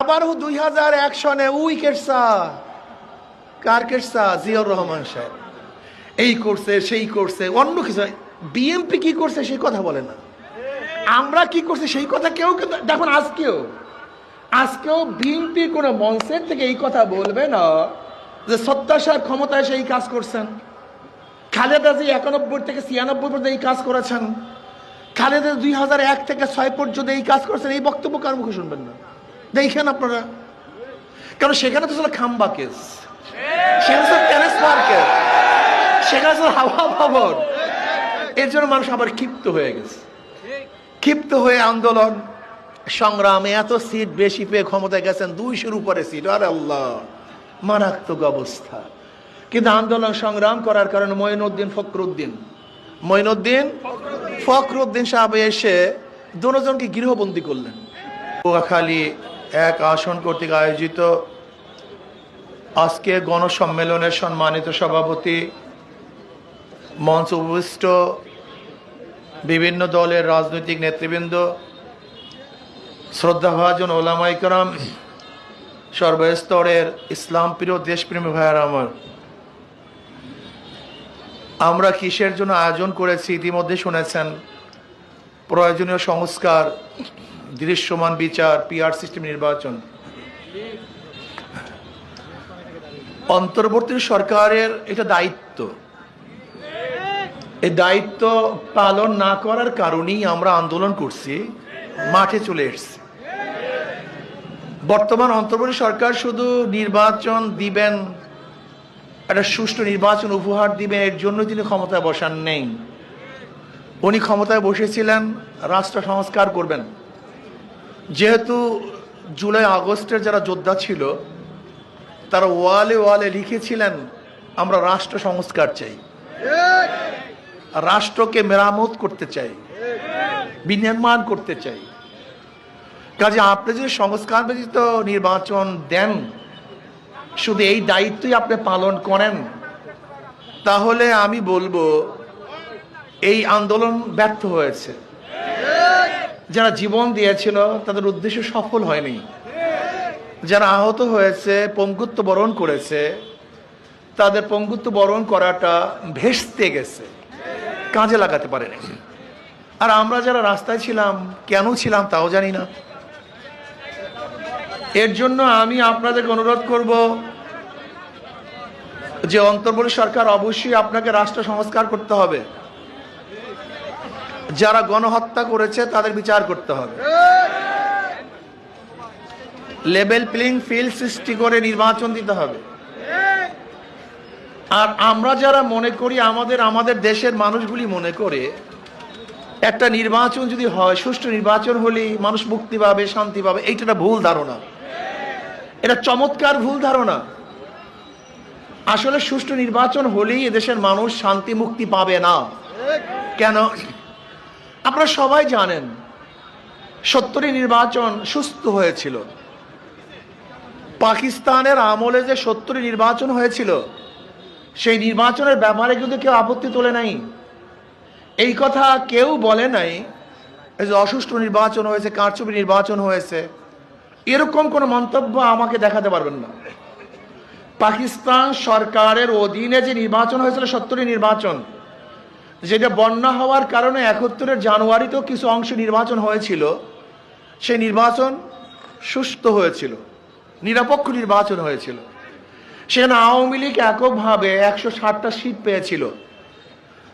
আবারও দুই হাজার এক সনে উই কেটসা কার কেটসা জিয়র রহমান সাহেব। এই করছে, সেই করছে, অন্য কিছু বিএমপি কি করছে সেই কথা বলে না। আমরা কি করছি সেই কথা কেউ দেখুন, আজকেও আজকেও বিএনপি কোনো মঞ্চের থেকে এই কথা বলবে না যে সত্যাসার ক্ষমতায় সেই কাজ করছেন। খালেদা জি একানব্বই থেকে ছিয়ানব্বই পর্যন্ত এই কাজ করেছেন। খালেদা দুই হাজার এক থেকে ছয় পর্যন্ত এই কাজ করেছেন। এই বক্তব্য কার মুখে শুনবেন না? দেখেন আপনারা। কারণ সেখানে তো ছিল খাম্বা কেস। সেখানে সেখানে ছিল হাওয়া ভবন। এর জন্য মানুষ আবার ক্ষিপ্ত হয়ে গেছে। ক্ষিপ্ত হয়ে আন্দোলন, সংগ্রামে এত সিট বেশি পেয়ে ক্ষমতায় গেছেন দুইশোর উপরে সিট। আর আল্লাহ, মারাত্মক অবস্থা। কিন্তু আন্দোলন, সংগ্রাম করার কারণে মঈনুদ্দিন ফখরুদ্দিন। মঈনুদ্দিন ফখরুদ্দিন সাহেব এসে দুজনকে গৃহবন্দী করলেন। কুয়াখালী এক আসন কর্তৃক আয়োজিত আজকে গণসম্মেলনের সম্মানিত সভাপতি মঞ্চ উপবিষ্ট বিভিন্ন দলের রাজনৈতিক নেতৃবৃন্দ, শ্রদ্ধাভাজন ওলামাইকরাম সর্বস্তরের ইসলাম প্রিয় দেশপ্রেমী ভাইয়ার আমার। আমরা কিসের জন্য আয়োজন করেছি ইতিমধ্যে শুনেছেন। প্রয়োজনীয় সংস্কার দৃশ্যমান বিচার পিআর সিস্টেম নির্বাচন। অন্তর্বর্তী সরকারের এটা দায়িত্ব। এই দায়িত্ব পালন না করার কারণেই আমরা আন্দোলন করছি, মাঠে চলে এসেছি। বর্তমান অন্তর্বর্তী সরকার শুধু নির্বাচন দিবেন, একটা সুষ্ঠু নির্বাচন উপহার দিবেন, এর জন্য তিনি ক্ষমতায় বসান নেই। উনি ক্ষমতায় বসেছিলেন, রাষ্ট্র সংস্কার করবেন। যেহেতু জুলাই আগস্টের যারা যোদ্ধা ছিল, তারা ওয়ালে ওয়ালে লিখেছিলেন, আমরা রাষ্ট্র সংস্কার চাই। রাষ্ট্রকে মেরামত করতে চাই। বিনির্মাণ করতে চাই। কাজে আপনি যদি সংস্কার ব্যতীত নির্বাচন দেন, শুধু এই দায়িত্বই আপনি পালন করেন, তাহলে আমি বলব, এই আন্দোলন ব্যর্থ হয়েছে। যারা জীবন দিয়েছিল, তাদের উদ্দেশ্য সফল হয়নি। যারা আহত হয়েছে, পঙ্গুত্ব বরণ করেছে, তাদের পঙ্গুত্ব বরণ করাটা ভেস্তে গেছে। কাজে লাগাতে পারেনি। আর আমরা যারা রাস্তায় ছিলাম, কেন ছিলাম তাও জানি না। এর জন্য আমি আপনাদেরকে অনুরোধ করব যে অন্তর্বর্তী সরকার অবশ্যই আপনাকে রাষ্ট্র সংস্কার করতে হবে। যারা গণহত্যা করেছে, তাদের বিচার করতে হবে। লেভেল প্লেইং ফিল্ড সৃষ্টি করে নির্বাচন দিতে হবে। আর আমরা যারা মনে করি, আমাদের আমাদের দেশের মানুষগুলি মনে করে, একটা নির্বাচন যদি হয়, সুষ্ঠু নির্বাচন হলেই মানুষ মুক্তি পাবে, শান্তি পাবে, এইটা একটা ভুল ধারণা। এটা চমৎকার ভুল ধারণা। আসলে সুষ্ঠু নির্বাচন হলেই এদেশের মানুষ শান্তি, মুক্তি পাবে না। কেন? আপনারা সবাই জানেন সত্তরের নির্বাচন সুস্থ হয়েছিল। পাকিস্তানের আমলে যে সত্তরের নির্বাচন হয়েছিল, সেই নির্বাচনের ব্যাপারে কিন্তু কেউ আপত্তি তোলে নাই। এই কথা কেউ বলে নাই যে অসুষ্ঠু নির্বাচন হয়েছে, কারচুপি নির্বাচন হয়েছে, এরকম কোনো মন্তব্য আমাকে দেখাতে পারবেন না। পাকিস্তান সরকারের অধীনে যে নির্বাচন হয়েছিল সত্তরের নির্বাচন যেটা বন্যা হওয়ার কারণে একাত্তরের জানুয়ারিতেও কিছু অংশ নির্বাচন হয়েছিল, সেই নির্বাচন সুস্থ হয়েছিল, নিরপেক্ষ নির্বাচন হয়েছিল। সেখানে আওয়ামী লীগ এককভাবে একশো ষাটটা সিট পেয়েছিল।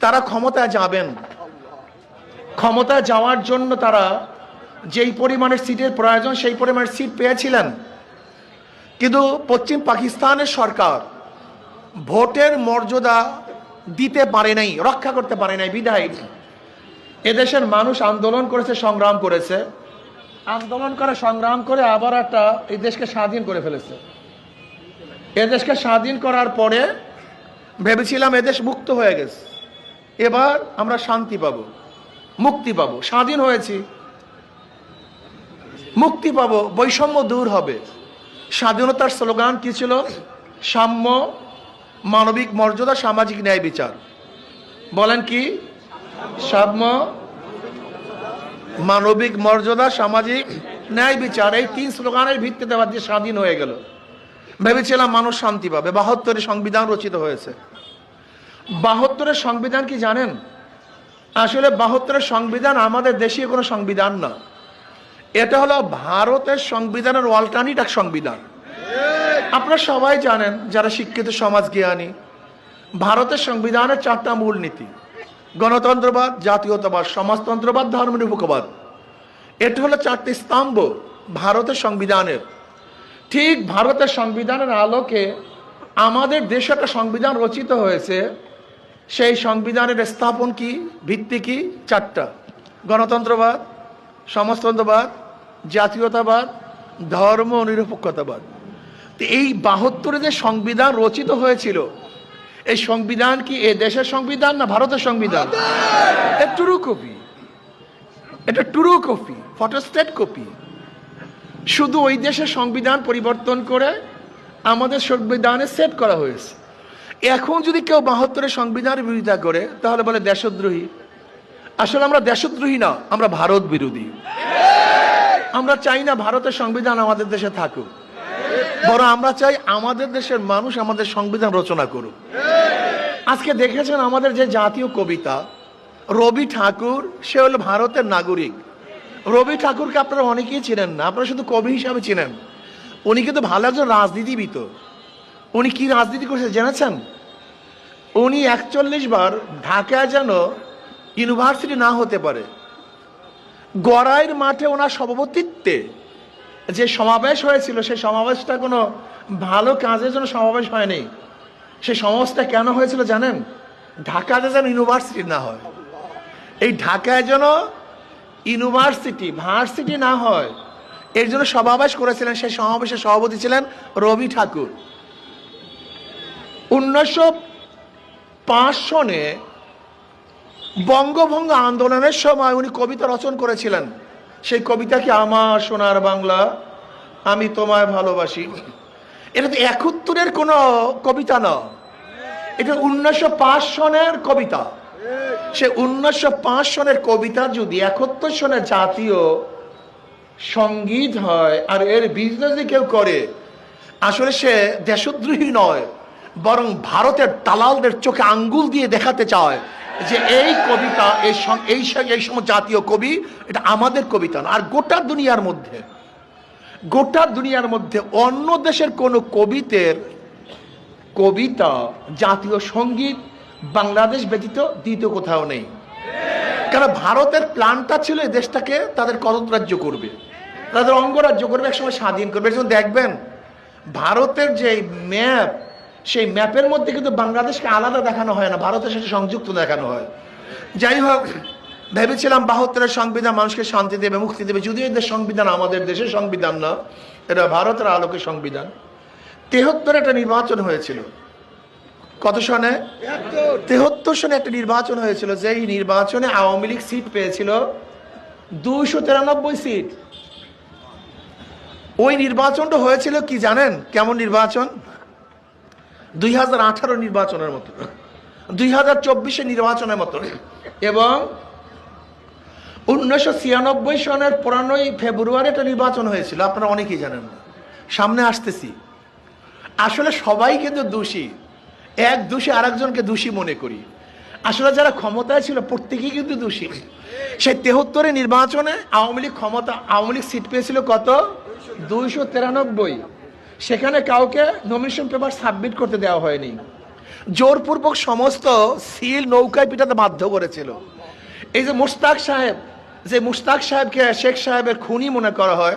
তারা ক্ষমতায় যাবেন। ক্ষমতায় যাওয়ার জন্য তারা যেই পরিমাণের সিটের প্রয়োজন, সেই পরিমাণের সিট পেয়েছিলেন। কিন্তু পশ্চিম পাকিস্তানের সরকার ভোটের মর্যাদা দিতে পারে নাই, রক্ষা করতে পারে নাই বিধায় এদেশের মানুষ আন্দোলন করেছে, সংগ্রাম করেছে। আন্দোলন করে, সংগ্রাম করে আবার একটা এই দেশকে স্বাধীন করে ফেলেছে। এদেশকে স্বাধীন করার পরে ভেবেছিলাম এদেশ মুক্ত হয়ে গেছে। এবার আমরা শান্তি পাবো, মুক্তি পাবো, স্বাধীন হয়েছি। মুক্তি পাব, বৈষম্য দূর হবে। স্বাধীনতার স্লোগান কি ছিল? সাম্য মানবিক মর্যাদা, সামাজিক ন্যায় বিচার। বলেন কি? সাম্য, মানবিক মর্যাদা, সামাজিক ন্যায় বিচার, এই তিন স্লোগানের ভিত্তিতে রাজ্য স্বাধীন হয়ে গেল। ভেবেছিলাম মানুষ শান্তি পাবে। বাহাত্তরের সংবিধান রচিত হয়েছে। বাহাত্তরের সংবিধান কি জানেন? আসলে বাহাত্তরের সংবিধান আমাদের দেশীয় কোনো সংবিধান না। এটা হলো ভারতের সংবিধানের অল্টারনেট এক সংবিধান। আপনারা সবাই জানেন যারা শিক্ষিত সমাজ জ্ঞানী, ভারতের সংবিধানের চারটা মূলনীতি গণতন্ত্রবাদ, জাতীয়তাবাদ, সমাজতন্ত্রবাদ ধর্মনিরপেক্ষবাদ এটি হলো চারটি স্তম্ভ ভারতের সংবিধানের। ঠিক ভারতের সংবিধানের আলোকে আমাদের দেশে একটা সংবিধান রচিত হয়েছে। সেই সংবিধানের স্থাপন কি, ভিত্তি কি, চারটা। গণতন্ত্রবাদ, সমাজতন্ত্রবাদ, জাতীয়তাবাদ, ধর্ম নিরপেক্ষতাবাদ। তো এই বাহাত্তরে যে সংবিধান রচিত হয়েছিল এই সংবিধান কি এ দেশের সংবিধান না ভারতের সংবিধান? True copy. এটা টুরু কপি ফটোস্টেট কপি। শুধু ওই দেশের সংবিধান পরিবর্তন করে আমাদের সংবিধানে সেট করা হয়েছে। এখন যদি কেউ বাহাত্তরের সংবিধানের বিরোধিতা করে তাহলে বলে দেশদ্রোহী। আসলে আমরা দেশদ্রোহী না আমরা ভারত বিরোধী। আমরা চাই না ভারতের সংবিধান আমাদের দেশে থাকুক। বরং আমরা চাই আমাদের দেশের মানুষ আমাদের সংবিধান রচনা করুক। আজকে দেখেছেন আমাদের যে জাতীয় কবিতা, রবি ঠাকুর, সে হলো ভারতের নাগরিক। রবি ঠাকুরকে আপনারা অনেকেই চিনেন না, আপনারা শুধু কবি হিসাবে চিনেন। উনি কিন্তু ভালো একজন রাজনীতিবিদ। উনি কি রাজনীতি করছে জেনেছেন? উনি একচল্লিশ বার ঢাকায় যেন ইউনিভার্সিটি না হতে পারে, গড়াইয়ের মাঠে ওনার সভাপতিত্বে যে সমাবেশ হয়েছিল, সেই সমাবেশটা কোনো ভালো কাজের জন্য সমাবেশ হয়নি। সেই সমাবেশটা কেন হয়েছিল জানেন? ঢাকাতে যেন ইউনিভার্সিটি না হয়। এই ঢাকায় যেন ইউনিভার্সিটি, ভার্সিটি না হয়, এর জন্য সমাবেশ করেছিলেন সেই সমাবেশের সভাপতি ছিলেন রবি ঠাকুর। উনিশশো পাঁচ সনে বঙ্গভঙ্গ আন্দোলনের সময় উনি কবিতা রচন করেছিলেন। সেই কবিতা কি আমার সোনার বাংলা? আমি তোমায় ভালোবাসি। এটা তো একাত্তরের কোনো কবিতা না। এটা উনিশশো পাঁচ সনের কবিতা। সে উনিশশো পাঁচ সনের কবিতা যদি একাত্তর সনের জাতীয় সংগীত হয়, আর এর বিজনেস কেউ করে, আসলে সে দেশদ্রোহী নয়, বরং ভারতের দালালদের চোখে আঙ্গুল দিয়ে দেখাতে চায়। যে এই কবিতা, এই এই এই সময় জাতীয় কবি, এটা আমাদের কবিতা না। আর গোটা দুনিয়ার মধ্যে, গোটা দুনিয়ার মধ্যে অন্য দেশের কোনো কবিতের কবিতা, জাতীয় সংগীত, বাংলাদেশ ব্যতীত দ্বিতীয় কোথাও নেই। কারণ ভারতের প্ল্যানটা ছিল এই দেশটাকে তাদের করতরাজ্য করবে, তাদের অঙ্গরাজ্য করবে, একসময় স্বাধীন করবে। জন্য দেখবেন, ভারতের যে ম্যাপ সেই ম্যাপের মধ্যে কিন্তু বাংলাদেশকে আলাদা দেখানো হয় না, ভারতের সাথে সংযুক্ত দেখানো হয়। যাই হোক, ভেবেছিলাম বাহাত্তরের সংবিধান মানুষকে শান্তি দেবে, মুক্তি দেবে, যদিও এদের সংবিধান আমাদের দেশের সংবিধান না, এটা ভারতের আলোকে সংবিধান। তেহত্তরে একটা নির্বাচন হয়েছিল। কত সনে? তেহত্তর সনে একটা নির্বাচন হয়েছিল, যেই নির্বাচনে আওয়ামী লীগ সিট পেয়েছিল দুইশো তিরানব্বই সিট। ওই নির্বাচনটা হয়েছিল কি জানেন? কেমন নির্বাচন? দুই হাজার আঠারো নির্বাচনের মতো, দুই হাজার চব্বিশে নির্বাচনের মতো। এবং উনিশশো ছিয়ানব্বই সনের পনেরোই ফেব্রুয়ারি একটা নির্বাচন হয়েছিল, আপনারা অনেকেই জানেন না। সামনে আসতেছি। আসলে সবাই কিন্তু দোষী। এক দোষী আরেকজনকে দোষী মনে করি। আসলে যারা ক্ষমতায় ছিল, প্রত্যেকেই কিন্তু দোষী। সেই তেহত্তরে নির্বাচনে আওয়ামী লীগ ক্ষমতা, আওয়ামী লীগ সিট পেয়েছিল কত? দুইশো তিরানব্বই। সেখানে কাউকে নমিনেশন পেপার সাবমিট করতে দেওয়া হয়নি। জোরপূর্বক সমস্ত সিল নৌকায় পিটাতে বাধ্য করেছিল। এই যে মুস্তাক সাহেব, যে মুস্তাক সাহেবকে, শেখ সাহেবের খুনি মনে করা হয়,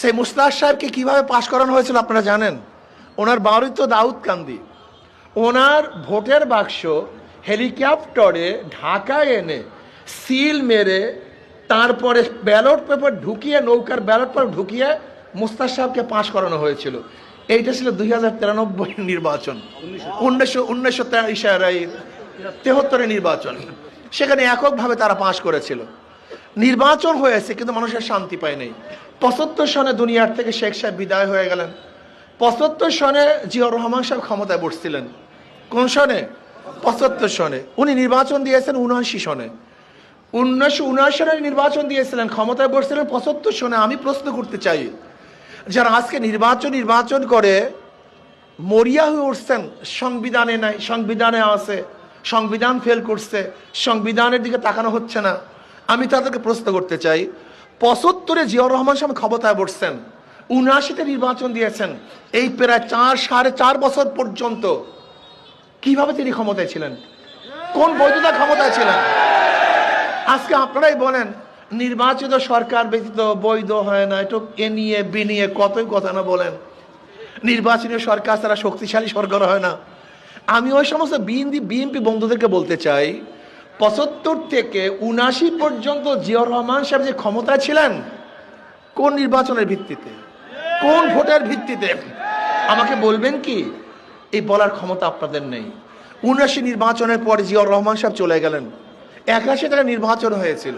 সেই মুস্তাক সাহেবকে কীভাবে পাশ করানো হয়েছিল আপনারা জানেন? ওনার বাড়ি তো দাউদ কান্দি। ওনার ভোটের বাক্স হেলিকপ্টারে ঢাকায় এনে সিল মেরে তারপরে ব্যালট পেপার ঢুকিয়ে, নৌকার ব্যালট পেপার ঢুকিয়ে মুস্তাক সাহেবকে পাশ করানো হয়েছিল। এইটা ছিল দুই হাজার তিরানব্বই নির্বাচন। উনিশশো উনিশশো তেহত্তরের নির্বাচন। সেখানে এককভাবে তারা পাশ করেছিল। নির্বাচন হয়েছে, কিন্তু মানুষের শান্তি পায় নাই। পঁচাত্তর সনে দুনিয়ার থেকে শেখ সাহেব বিদায় হয়ে গেলেন। পঁচাত্তর সনে জিয়াউর রহমান সাহেব ক্ষমতায় বসছিলেন। কোন সনে? পঁচাত্তর সনে। উনি নির্বাচন দিয়েছেন উনআশি সনে। উনিশশো উনআশি সালে নির্বাচন দিয়েছিলেন, ক্ষমতায় বসছিলেন। পঁচাত্তর সনে আমি প্রশ্ন করতে চাই যারা আজকে নির্বাচন নির্বাচন করে, মরিয়া হয়ে উঠছেন, সংবিধানে নাই, সংবিধানে আছে, সংবিধান ফেল করছে, সংবিধানের দিকে তাকানো হচ্ছে না। আমি তাদেরকে প্রশ্ন করতে চাই, পঁচাত্তরে জিয়াউর রহমান সাহেব ক্ষমতায় বসছেন, উনআশিতে নির্বাচন দিয়েছেন, এই প্রায় চার, সাড়ে চার বছর পর্যন্ত কীভাবে তিনি ক্ষমতায় ছিলেন? কোন বৈধতা ক্ষমতায় ছিলেন? আজকে আপনারাই বলেন নির্বাচিত সরকার ব্যতীত বৈধ হয় না। একটু এ নিয়ে, বি নিয়ে কতই কথা না বলেন। নির্বাচিত সরকার তারা শক্তিশালী সরকার হয় না। আমি ওই সমস্ত বিএনপি বিএনপি বন্ধুদেরকে বলতে চাই, পঁচাত্তর থেকে উনাশি পর্যন্ত জিয়াউর রহমান সাহেব যে ক্ষমতায় ছিলেন, কোন নির্বাচনের ভিত্তিতে? কোন ভোটের ভিত্তিতে? আমাকে বলবেন কি? এই বলার ক্ষমতা আপনাদের নেই। উনাশি নির্বাচনের পর জিয়াউর রহমান সাহেব চলে গেলেন। একাশি তারা নির্বাচন হয়েছিল।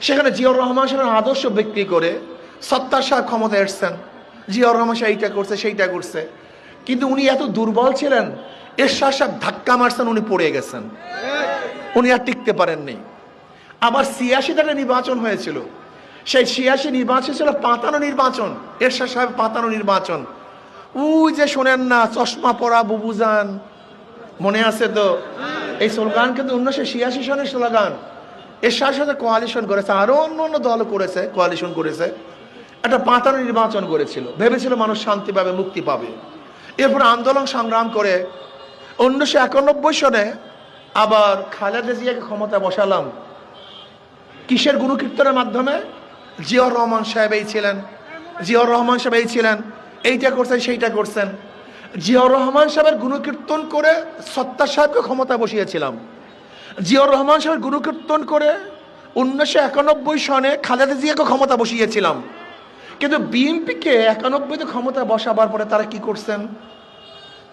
সেখানে জিয়াউর রহমান সাহেবের আদর্শ বিক্রি করে সত্তার সাহেব ক্ষমতা এসছেন। জিয়াউর রহমান সাহেব এইটা করছে, সেইটা করছে। কিন্তু উনি এত দুর্বল ছিলেন, এরশাদ সাহেব ধাক্কা মারছেন, উনি পড়ে গেছেন। উনি আর টিকতে পারেননি। আবার ছিয়াশি টাকা নির্বাচন হয়েছিল। সেই ছিয়াশি নির্বাচন ছিল পাতানো নির্বাচন, এরশাদ সাহেব পাতানো নির্বাচন। উই যে শোনেন না, চশমা পরা বুবুজান, মনে আছে তো? এই স্লোগান কিন্তু উনিশশো ছিয়াশি সনের স্লোগান। এরশাদ সাথে সাথে কোয়ালিশন করেছে, আরও অন্য অন্য দল করেছে কোয়ালিশন করেছে। একটা পাতানো নির্বাচন করেছিল। ভেবেছিল মানুষ শান্তি পাবে, মুক্তি পাবে। এরপর আন্দোলন সংগ্রাম করে উনিশশো একানব্বই সনে আবার খালেদা জিয়াকে ক্ষমতা বসালাম। কিসের গুণকীর্তনের মাধ্যমে? জিয়র রহমান সাহেব এই ছিলেন। জিয়র রহমান সাহেব এই ছিলেন। এইটা করছেন, সেইটা করছেন। জিয়র রহমান সাহেবের গুণকীর্তন করে সত্তার সাহেবকে ক্ষমতা বসিয়েছিলাম। জিয়র রহমান সাহেবের গুণকীর্তন করে উনিশশো একানব্বই সনে খালেদা জিয়াকে ক্ষমতা বসিয়েছিলাম। কিন্তু বিএনপিকে একানব্বইতে ক্ষমতা বসাবার পরে তারা কি করছেন?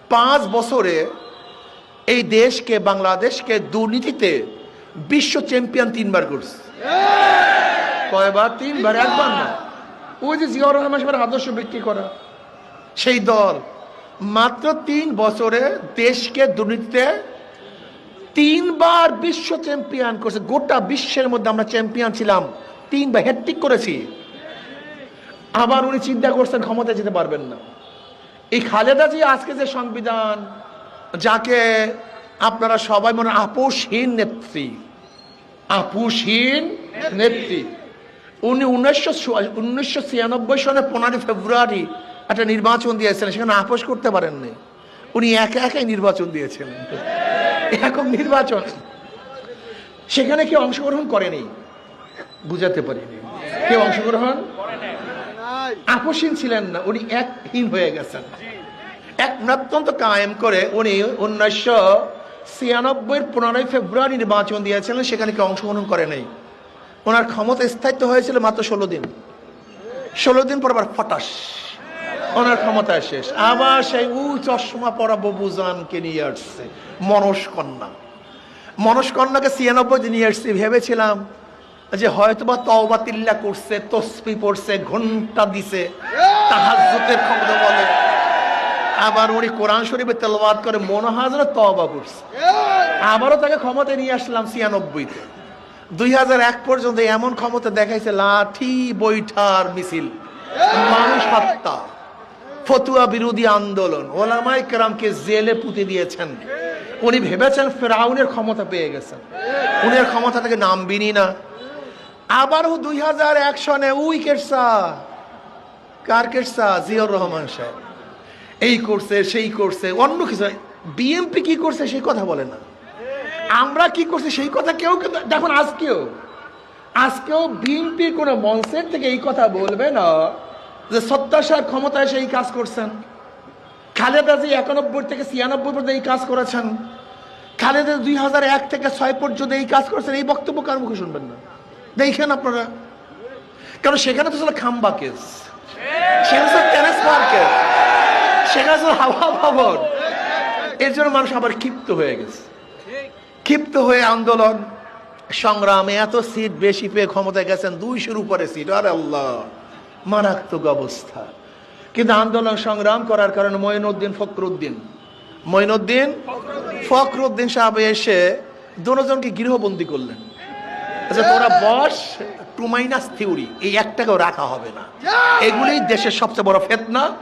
পাঁচ বছরে এই দেশকে, বাংলাদেশকে দুর্নীতিতে বিশ্ব চ্যাম্পিয়ন তিনবার করছে। কয়বার? তিনবার, একবার না। ওই যে জিয়াউর রহমান সাহেবের আদর্শ বিক্রি করা। সেই দল মাত্র তিন বছরে দেশকে দুর্নীতিতে তিনবার বিশ্ব চ্যাম্পিয়ন করেছে। গোটা বিশ্বের মধ্যে আমরা চ্যাম্পিয়ন ছিলাম। তিনবার হ্যাট্রিক করেছি। আবার উনি চিন্তা করছেন ক্ষমতা যেতে পারবেন না। এই খালেদা জি আজকে যে সংবিধান, যাকে আপনারা সবাই মনে আপোষহীন নেত্রী আপোষহীন নেত্রী। উনি উনিশশো উনিশশো ছিয়ানব্বই সনে পনেরোই ফেব্রুয়ারি একটা নির্বাচন দিয়েছিলেন, সেখানে আপোষ করতে পারেননি। উনি একা একাই নির্বাচন দিয়েছিলেন। এরকম নির্বাচন। সেখানে কেউ অংশগ্রহণ করেনি। বুঝাতে পারিনি। কেউ অংশগ্রহণ আপোষহীন ছিলেন না, উনি একহীন হয়ে গেছেন। এক নত্যন্ত কায়েম করে উনি উনিশশো ছিয়ানব্বই পনেরোই ফেব্রুয়ারি নির্বাচন দিয়েছিলেন, সেখানে কেউ অংশগ্রহণ করে নাই। ওনার ক্ষমতা স্থায়িত্ব হয়েছিল মাত্র ষোলো দিন। ষোলো দিন পর আবার ফটাস। ওনার ক্ষমতা শেষ। আবার সেই উ চশমা পরা ববুজানকে নিয়ে আসছে। মনস্কন্যা। মনস্কন্যাকে ছিয়ানব্বই নিয়ে আসছি, ভেবেছিলাম যে হয়তোবা তওবা তিল্লা করছে, তসবি পড়ছে ঘণ্টা দিছে ক্ষমতা বলে। আবার উনি কোরআন শরীফে তেলবাদ করে মনে হয় যেন তওবা করছে। আবারও তাকে ক্ষমতায় নিয়ে আসলাম ছিয়ানব্বইতে দুই হাজার এক পর্যন্ত এমন ক্ষমতা দেখাইছে লাঠি, বৈঠার, মিছিল। মানুষ হত্যা। ফতুয়া বিরোধী আন্দোলন। ওলামাই কেরামকে জেলে পুঁতে দিয়েছেন। উনি ভেবেছেন ফেরাউনের ক্ষমতা পেয়ে গেছেন। উনি ক্ষমতা থেকে নামবিনি না। আবারও দুই হাজার এক সনে উই কেটসা কার কেটসা জিয়র রহমান সাহেব। এই করছে, সেই করছে, অন্য কিছু। বিএমপি কি করছে সেই কথা বলে না। আমরা কি করছি সেই কথা কেউ কিন্তু দেখুন, আজকেও আজকেও বিএনপির কোনো মঞ্চের থেকে এই কথা বলবে না। যে সত্তা সাহেব ক্ষমতায় সেই কাজ করছেন। খালেদা জি একানব্বই থেকে ছিয়ানব্বই পর্যন্ত এই কাজ করেছেন। খালেদা দুই হাজার এক থেকে ছয় পর্যন্ত এই কাজ করেছেন। এই বক্তব্য কার মুখে শুনবেন না? দেখেন আপনারা। কারণ সেখানে তো ছিল খাম্বা কেস। সেখানে কেস। সেখানে ছিল হাওয়া ভবন। এর জন্য মানুষ আবার ক্ষিপ্ত হয়ে গেছে। ক্ষিপ্ত হয়ে আন্দোলন। সংগ্রামে এত সিট বেশি পেয়ে ক্ষমতায় গেছেন। দুইশোর উপরে সিট। আর আল্লাহ। মারাত্মক অবস্থা। কিন্তু আন্দোলন সংগ্রাম করার কারণে মঈনুদ্দিন ফখরুদ্দিন। মঈনুদ্দিন ফখরুদ্দিন সাহেব এসে দুজনকে গৃহবন্দী করলেন। আচ্ছা তোরা বস টু মাইনাস থিওরি এই একটাকেও রাখা হবে না। এগুলি দেশের সবচেয়ে বড় ফেতনা।